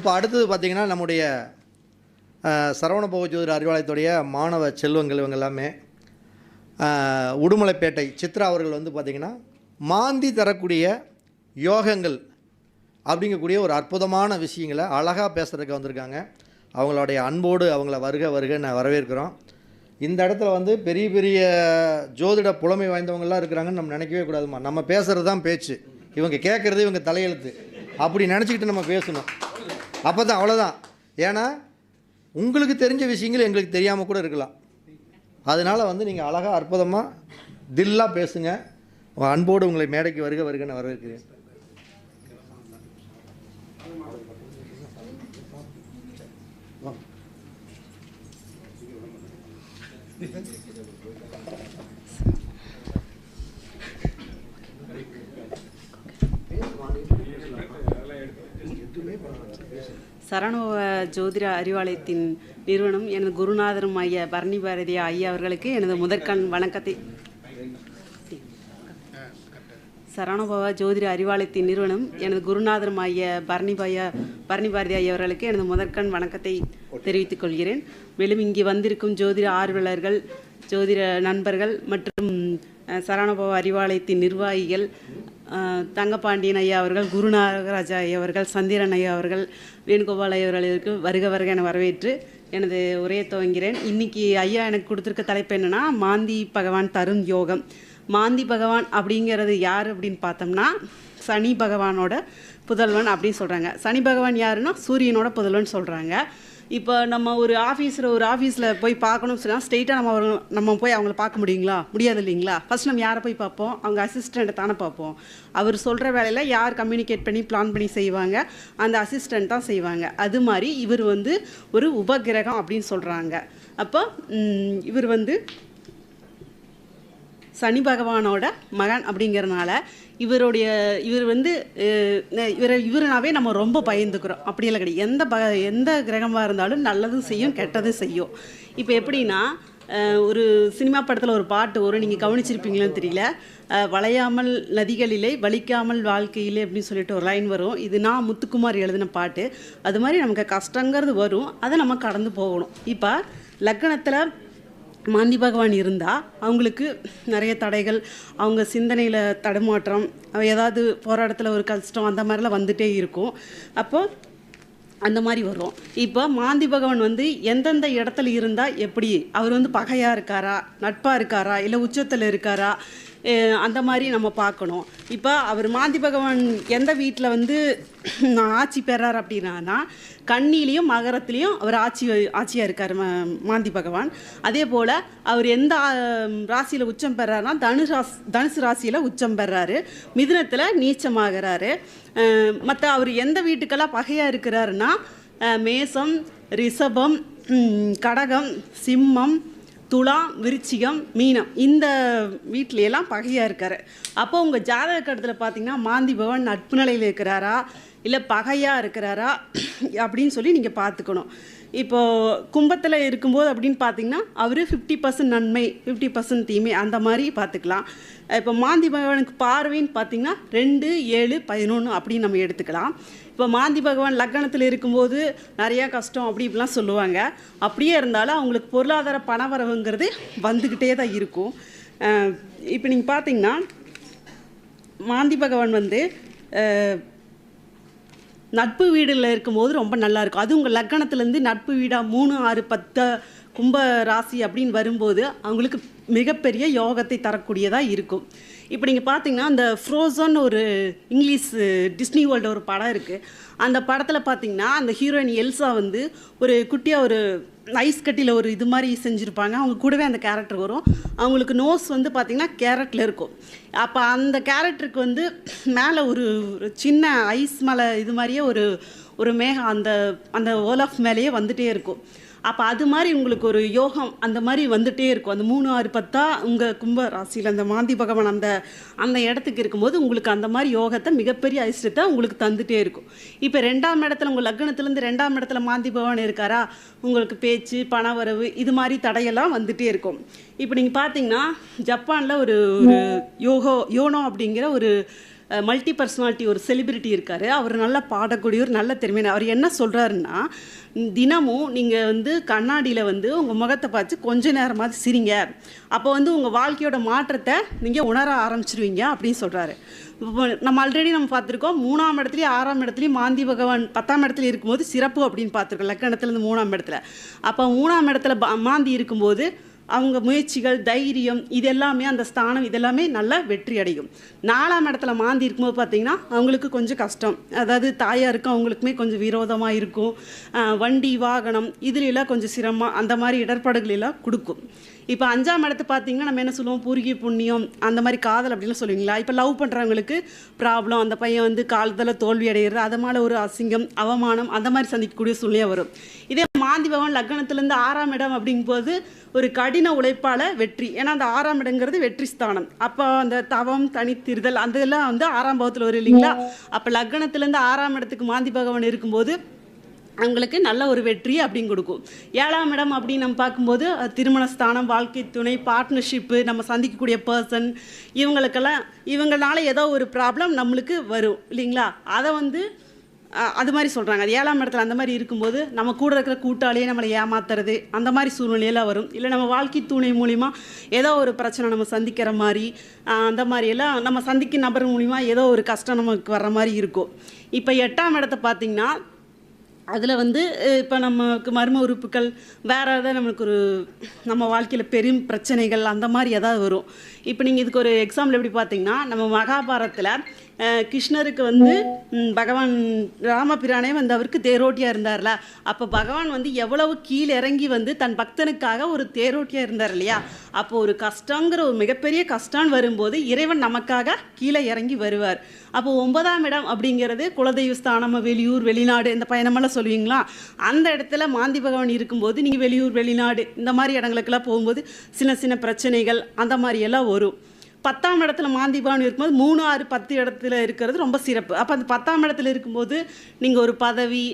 இப்போ அடுத்தது பார்த்திங்கன்னா நம்முடைய அஹ், சரவண பகவஜோதிர அறிவாலயத்துடைய மாணவ செல்வங்கள் இவங்க எல்லாமே. உடுமலைப்பேட்டை சித்ரா அவர்கள் வந்து பார்த்திங்கன்னா மாந்தி தரக்கூடிய யோகங்கள் அப்படிங்கக்கூடிய ஒரு அற்புதமான விஷயங்களை அழகாக பேசுகிறதுக்கு வந்திருக்காங்க. அவங்களுடைய அன்போடு அவங்கள வருக வருக நான் வரவேற்கிறோம். இந்த இடத்துல வந்து பெரிய பெரிய ஜோதிட புலமை வாய்ந்தவங்கெல்லாம் இருக்கிறாங்கன்னு நம்ம நினைக்கவே கூடாதுமா நம்ம பேசுகிறது தான் பேச்சு. இவங்க கேட்குறது இவங்க தலையெழுத்து. அப்படி நினச்சிக்கிட்டு நம்ம பேசணும். அப்போ தான் அவ்வளோதான் ஏன்னா உங்களுக்கு தெரிஞ்ச விஷயங்கள் எங்களுக்கு தெரியாமல் கூட இருக்கலாம். அதனால் வந்து நீங்கள் அழகாக அற்புதமாக தில்லாக பேசுங்க. அன்போடு உங்களை மேடைக்கு வருக வருக நான் வரவேற்கிறேன். சரணோவ ஜோதிட அறிவாலயத்தின் நிறுவனம் எனது குருநாதரும் ஐயா பரணி பாரதி ஐயா அவர்களுக்கு எனது முதற்கண் வணக்கத்தை. சரணோபவ ஜோதிட அறிவாலயத்தின் நிறுவனம் எனது குருநாதரும் ஐயா பரணி பையா பரணி பாரதி ஐயா அவர்களுக்கு எனது முதற்கண் வணக்கத்தை தெரிவித்துக் கொள்கிறேன். மேலும் இங்கு வந்திருக்கும் ஜோதிட ஆர்வலர்கள் ஜோதிட நண்பர்கள் மற்றும் அஹ், அறிவாலயத்தின் நிர்வாகிகள் தங்கப்பாண்டியன் தங்கபாண்டியன் ஐயா அவர்கள் குருநாகராஜா ஐயா அவர்கள் சந்திரன் ஐயா அவர்கள் வேணுகோபால் ஐயா அவர்களுக்கு வருக வருக என வரவேற்று எனது உரையை துவங்கிறேன் இன்றைக்கி ஐயா எனக்கு கொடுத்துருக்க தலைப்பு என்னன்னா மாந்தி பகவான் தரும் யோகம். மாந்தி பகவான் அப்படிங்கிறது யார் அப்படின்னு பார்த்தோம்னா சனி பகவானோட புதல்வன் அப்படின்னு சொல்கிறாங்க சனி பகவான் யாருன்னா சூரியனோட புதல்வன் சொல்கிறாங்க இப்போ நம்ம ஒரு ஆஃபீஸில் ஒரு ஆஃபீஸில் போய் பார்க்கணும்னு சொன்னால் ஸ்ட்ரெயிட்டாக நம்ம நம்ம போய் அவங்கள பார்க்க முடியுங்களா? முடியாது இல்லைங்களா? ஃபர்ஸ்ட் நம்ம யாரை போய் பார்ப்போம்? அவங்க அசிஸ்டண்ட்டை தானே பார்ப்போம். அவர் சொல்கிற வேலையில் யார் கம்யூனிகேட் பண்ணி பிளான் பண்ணி செய்வாங்க? அந்த அசிஸ்டண்ட் தான் செய்வாங்க. அது மாதிரி இவர் வந்து ஒரு உபகிரகம் அப்படின்னு சொல்கிறாங்க அப்போ இவர் வந்து சனி பகவானோட மகன் அப்படிங்கிறனால இவருடைய இவர் வந்து இவர் இவரை இவருனாவே நம்ம ரொம்ப பயந்துக்கிறோம். அப்படியெல்லாம் கிடையாது எந்த ப எந்த கிரகமாக இருந்தாலும் நல்லதும் செய்யும் கெட்டதும் செய்யும். இப்போ எப்படின்னா ஒரு சினிமா படத்தில் ஒரு பாட்டு வரும் நீங்கள் கவனிச்சிருப்பீங்களான்னு தெரியல. வளையாமல் நதிகளிலே வலிக்காமல் வாழ்க்கையிலே அப்படின்னு சொல்லிட்டு ஒரு லைன் வரும். இது நான் முத்துக்குமார் எழுதின பாட்டு. அது மாதிரி நமக்கு கஷ்டங்கிறது வரும். அதை நம்ம கடந்து போகணும். இப்போ லக்கணத்தில் மாந்தி பகவான் இருந்தால் அவங்களுக்கு நிறைய தடைகள் அவங்க சிந்தனையில் தடுமாற்றம் ஏதாவது போராட்டத்தில் ஒரு கஷ்டம் அந்த மாதிரிலாம் வந்துட்டே இருக்கும். அப்போது அந்த மாதிரி வரும். இப்போ மாந்தி பகவான் வந்து எந்தெந்த இடத்துல இருந்தால் எப்படி? அவர் வந்து பகையாக இருக்காரா? நட்பாக இருக்காரா? இல்லை உச்சத்தில் இருக்காரா? அந்த மாதிரி நம்ம பார்க்கணும். இப்போ அவர் மாந்தி பகவான் எந்த வீட்டில் வந்து ஆட்சி பெறார் அப்படின்னா கண்ணிலையும் மகரத்துலேயும் அவர் ஆட்சி ஆட்சியாக இருக்கார் மா மாந்தி பகவான். அதே போல் அவர் எந்த ராசியில் உச்சம் பெறாருன்னா தனு ராசி தனுசு ராசியில் உச்சம் பெறாரு. மிதுனத்தில் நீச்சமாகிறாரு. மற்ற அவர் எந்த வீட்டுக்கெல்லாம் பகையாக இருக்கிறாருன்னா மேசம் ரிஷபம் கடகம் சிம்மம் துலாம் விருச்சிகம் மீனம். இந்த வீட்ல பகையாக இருக்காரு. அப்போ உங்கள் ஜாதக கட்டத்தில் பார்த்தீங்கன்னா மாந்தி பவன் நட்பு நிலையில் இருக்கிறாரா? இல்லை பகையாக இருக்கிறாரா? அப்படின்னு சொல்லி நீங்கள் பார்த்துக்கணும் இப்போது கும்பத்தில் இருக்கும்போது அப்படின்னு பார்த்தீங்கன்னா அவர் ஃபிஃப்டி பர்சன்ட் நன்மை ஃபிஃப்டி பர்சன்ட் தீமை அந்த மாதிரி பார்த்துக்கலாம் இப்போ மாந்தி பகவானுக்கு பார்வைன்னு பார்த்தீங்கன்னா ரெண்டு ஏழு பதினொன்று அப்படின்னு நம்ம எடுத்துக்கலாம். இப்போ மாந்தி பகவான் லக்னத்தில் இருக்கும்போது நிறையா கஷ்டம் அப்படி இப்படிலாம் சொல்லுவாங்க. அப்படியே இருந்தாலும் அவங்களுக்கு பொருளாதார பணவரவுங்கிறது வந்துக்கிட்டே தான் இருக்கும் இப்போ நீங்கள் பார்த்தீங்கன்னா மாந்தி பகவான் வந்து நட்பு வீடில் இருக்கும்போது ரொம்ப நல்லாயிருக்கும் அது உங்கள் லக்கணத்துலேருந்து நட்பு வீடாக மூணு ஆறு பத்து கும்ப ராசி அப்படின்னு வரும்போது அவங்களுக்கு மிகப்பெரிய யோகத்தை தரக்கூடியதாக இருக்கும். இப்போ நீங்கள் பார்த்தீங்கன்னா அந்த ஃப்ரோசன் ஒரு இங்கிலீஷ் டிஸ்னி வேர்ல்டு ஒரு படம் இருக்குது அந்த படத்தில் பார்த்தீங்கன்னா அந்த ஹீரோயின் எல்சா வந்து ஒரு குட்டியாக ஒரு ஐஸ் கட்டியில் ஒரு இது மாதிரி செஞ்சுருப்பாங்க. அவங்க கூடவே அந்த கேரக்டர் வரும். அவங்களுக்கு நோஸ் வந்து பார்த்திங்கன்னா கேரட்டில் இருக்கும். அப்போ அந்த கேரக்டருக்கு வந்து மேலே ஒரு சின்ன ஐஸ் மலை இது மாதிரியே ஒரு ஒரு மேகம் அந்த அந்த ஓலாஃப் மேலேயே வந்துகிட்டே இருக்கும். அப்போ அது மாதிரி உங்களுக்கு ஒரு யோகம் அந்த மாதிரி வந்துட்டே இருக்கும். அந்த மூணு ஆறு பத்தா உங்கள் கும்ப ராசியில் அந்த மாந்தி பகவான் அந்த அந்த இடத்துக்கு இருக்கும்போது உங்களுக்கு அந்த மாதிரி யோகத்தை மிகப்பெரிய அதிர்ஷ்டத்தை உங்களுக்கு தந்துட்டே இருக்கும். இப்போ ரெண்டாம் இடத்துல உங்கள் லக்னத்துலேருந்து ரெண்டாம் இடத்துல மாந்தி பகவான் இருக்காரா? உங்களுக்கு பேச்சு பணவரவு இது மாதிரி தடையெல்லாம் வந்துட்டே இருக்கும். இப்போ நீங்கள் பார்த்தீங்கன்னா ஜப்பானில் ஒரு ஒரு யோகோ யோனோ அப்படிங்கிற ஒரு மல்டி பர்சனாலிட்டி ஒரு செலிபிரிட்டி இருக்கார். அவர் நல்லா பாடக்கூடிய ஒரு நல்ல திறமையான அவர் என்ன சொல்கிறாருன்னா தினமும் நீங்கள் வந்து கண்ணாடியில் வந்து உங்கள் முகத்தை பார்த்து கொஞ்ச நேரமாவது சிரிங்க. அப்போ வந்து உங்கள் வாழ்க்கையோட மாற்றத்தை நீங்கள் உணர ஆரம்பிச்சிருவீங்க அப்படின்னு சொல்கிறாரு இப்போ நம்ம ஆல்ரெடி நம்ம பார்த்துருக்கோம் மூணாம் இடத்துலையும் ஆறாம் இடத்துலையும் மாந்தி பகவான் பத்தாம் இடத்துல இருக்கும்போது சிறப்பு அப்படின்னு பார்த்துருக்கோம் லக்கணத்துலேருந்து மூணாம் இடத்துல. அப்போ மூணாம் இடத்துல மாந்தி இருக்கும்போது அவங்க முயற்சிகள் தைரியம் இது எல்லாமே அந்த ஸ்தானம் இதெல்லாமே நல்லா வெற்றி அடையும். நாலாம் இடத்துல மாந்தி இருக்கும்போது பார்த்தீங்கன்னா அவங்களுக்கு கொஞ்சம் கஷ்டம். அதாவது தாயாருக்கும் அவங்களுக்குமே கொஞ்சம் விரோதமாக இருக்கும். வண்டி வாகனம் இதுலெலாம் கொஞ்சம் சிரமம் அந்த மாதிரி இடர்பாடுகளெல்லாம் கொடுக்கும். இப்போ அஞ்சாம் இடத்து பார்த்தீங்கன்னா நம்ம என்ன சொல்லுவோம்? பூர்வீக புண்ணியம் அந்த மாதிரி காதல் அப்படின்னு சொல்லுவீங்களா? இப்போ லவ் பண்ணுறவங்களுக்கு ப்ராப்ளம் அந்த பையன் வந்து காலத்தில் தோல்வி அடைகிறது அதனால ஒரு அசிங்கம் அவமானம் அந்த மாதிரி சந்திக்கக்கூடிய சூழ்நிலை வரும். இதே மாந்தி பவன் லக்னத்திலேருந்து ஆறாம் இடம் அப்படிங்கும்போது ஒரு கடின உழைப்பால் வெற்றி. ஏன்னா அந்த ஆறாம் இடங்கிறது வெற்றி ஸ்தானம். அப்போ அந்த தவம் தனித்திருதல் அந்த இதெல்லாம் வந்து ஆறாம் பாவத்தில் வரும் இல்லைங்களா? அப்போ லக்னத்திலேருந்து ஆறாம் இடத்துக்கு மாந்தி பகவான் இருக்கும்போது அவங்களுக்கு நல்ல ஒரு வெற்றி அப்படின்னு கொடுக்கும். ஏழாம் இடம் அப்படின்னு நம்ம பார்க்கும்போது திருமண ஸ்தானம் வாழ்க்கை துணை பார்ட்னர்ஷிப்பு நம்ம சந்திக்கக்கூடிய பர்சன் இவங்களுக்கெல்லாம் இவங்களால ஏதோ ஒரு ப்ராப்ளம் நம்மளுக்கு வரும் இல்லைங்களா? அதை வந்து அது மாதிரி சொல்கிறாங்க அது ஏழாம் இடத்துல அந்த மாதிரி இருக்கும்போது நம்ம கூட இருக்கிற கூட்டாளியே நம்மளை ஏமாத்துறது அந்த மாதிரி சூழ்நிலையெல்லாம் வரும். இல்லை நம்ம வாழ்க்கை துணை மூலிமா ஏதோ ஒரு பிரச்சனை நம்ம சந்திக்கிற மாதிரி அந்த மாதிரி எல்லாம் நம்ம சந்திக்கும் நபர் மூலிமா ஏதோ ஒரு கஷ்டம் நமக்கு வர்ற மாதிரி இருக்கும். இப்போ எட்டாம் இடத்த பார்த்திங்கன்னா அதில் வந்து இப்போ நமக்கு மர்ம உறுப்புகள் வேறு ஏதாவது நம்மளுக்கு ஒரு நம்ம வாழ்க்கையில் பெரும் பிரச்சனைகள் அந்த மாதிரி ஏதாவது வரும். இப்போ நீங்கள் இதுக்கு ஒரு எக்ஸாம்பிள் எப்படி பார்த்தீங்கன்னா நம்ம மகாபாரத்தில் கிருஷ்ணருக்கு வந்து பகவான் ராமபிரானே வந்து அவருக்கு தேரோட்டியாக இருந்தார்ல. அப்போ பகவான் வந்து எவ்வளவு கீழே இறங்கி வந்து தன் பக்தனுக்காக ஒரு தேரோட்டியாக இருந்தார் இல்லையா? அப்போ ஒரு கஷ்டங்கிற ஒரு மிகப்பெரிய கஷ்டம் வரும்போது இறைவன் நமக்காக கீழே இறங்கி வருவார். அப்போ ஒன்பதாம் இடம் அப்படிங்கிறது குலதெய்வ ஸ்தானம் வெளியூர் வெளிநாடு இந்த பயணமெல்லாம் சொல்லுவீங்களா? அந்த இடத்துல மாந்தி பகவான் இருக்கும்போது நீங்கள் வெளியூர் வெளிநாடு இந்த மாதிரி இடங்களுக்கெல்லாம் போகும்போது சின்ன சின்ன பிரச்சனைகள் அந்த மாதிரியெல்லாம் வரும். பத்தாம் இடத்துல மாந்தி பவன் இருக்கும்போது மூணு ஆறு பத்து இடத்துல இருக்கிறது ரொம்ப சிறப்பு. அப்போ அந்த பத்தாம் இடத்துல இருக்கும்போது நீங்கள் ஒரு பதவி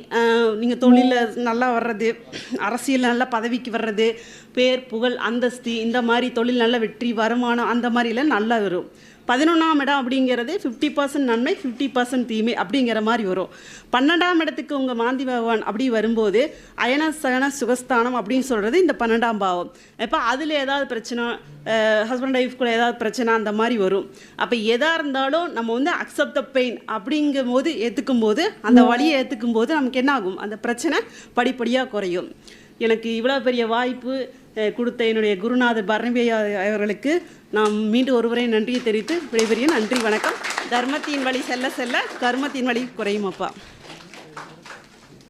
நீங்கள் தொழிலில் நல்லா வர்றது அரசியல் நல்லா பதவிக்கு வர்றது பேர் புகழ் அந்தஸ்து இந்த மாதிரி தொழில் நல்ல வெற்றி வருமானம் அந்த மாதிரிலாம் நல்லா வரும். பதினொன்றாம் இடம் அப்படிங்கிறது ஃபிஃப்டி பர்சன்ட் நன்மை ஃபிஃப்டி பர்சன்ட் தீமை அப்படிங்கிற மாதிரி வரும். பன்னெண்டாம் இடத்துக்கு உங்கள் மாந்தி பகவான் அப்படி வரும்போது அயன சகன சுகஸ்தானம் அப்படின்னு சொல்கிறது இந்த பன்னெண்டாம் பாவம். இப்போ அதில் ஏதாவது பிரச்சனை ஹஸ்பண்ட் ஒய்ஃப் கூட ஏதாவது பிரச்சனை அந்த மாதிரி வரும். அப்போ எதாக இருந்தாலும் நம்ம வந்து அக்செப்ட் த பெயின் அப்படிங்கும் போது ஏற்றுக்கும் போது அந்த வழியை ஏற்றுக்கும் போது நமக்கு என்ன ஆகும் அந்த பிரச்சனை படிப்படியாக குறையும். எனக்கு இவ்வளோ பெரிய வாய்ப்பு கொடுத்த என்னுடைய குருநாதர் பரணி அவர்களுக்கு நாம் மீண்டும் ஒருவரை நன்றியை தெரிவித்து விடைபெறிய நன்றி வணக்கம். தர்மத்தின் வழி செல்ல செல்ல கர்மத்தின் வழி குறையும் அப்பா.